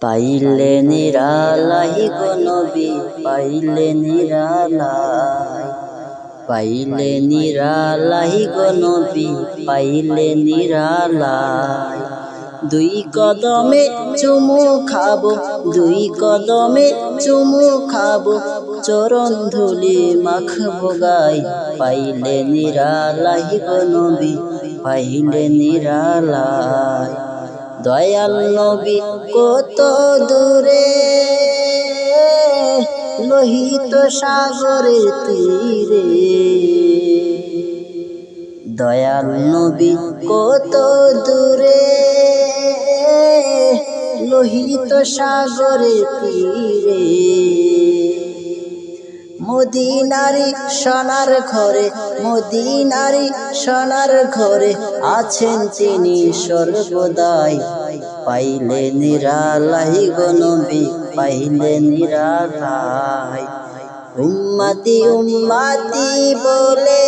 পাইলে নিরালাই গো নবী, পাইলে নিরালাই। পাইলে নিরালাই গো নবী, পাইলে নিরালাই। দুই কদমে চুমু খাব, দুই কদমে চুমু খাব, চরণ ধুলি মাখবো গাই। পাইলে নিরালাই গো নবী, পাইলে নিরালাই। দয়াল নবী কত দূরে? লোহিত সাগরের তীরে। দয়াল নবী কত দূরে? লোহিত সাগরের তীরে। মদিনারি সোনার ঘরে, মদিনারি সোনার ঘরে আছেন তিনি সর্বদাই। পাইলে নিরালাই গনবী পাইলে নিরালাই উম্মাতি উম্মাতি বলে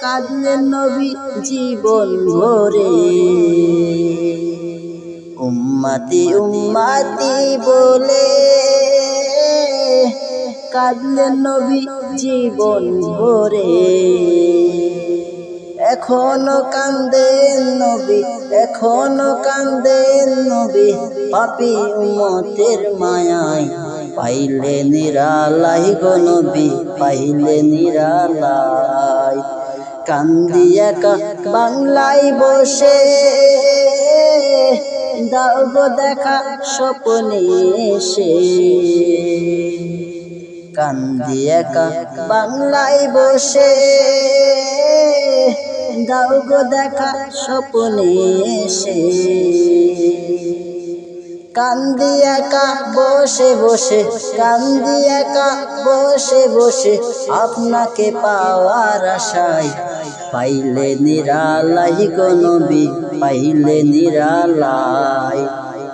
কাঁদলেন নবী জীবন ভরে। উম্মাতি উম্মাতি বলে কাঁদলেন নবী জীবন ভরে। এখনও কান্দেন নবী, এখনও কান্দেন নবী। পাপি উমতের মায়ায় পাইলে নিরালাই গো নবী, পাইলে নিরালাই। কান্দি একা বাংলায় বসে, দাও দেখা স্বপ্নে এসে। কান্দি একা বাংলায় বসে। দাও গো দেখা স্বপ্নে এসে। কান্দি একা বসে বসে কান্দি একা বসে বসে, আপনাকে পাওয়ার আশায়। পাইলে নিরালাই গো নবী, পাইলে নিরালাই।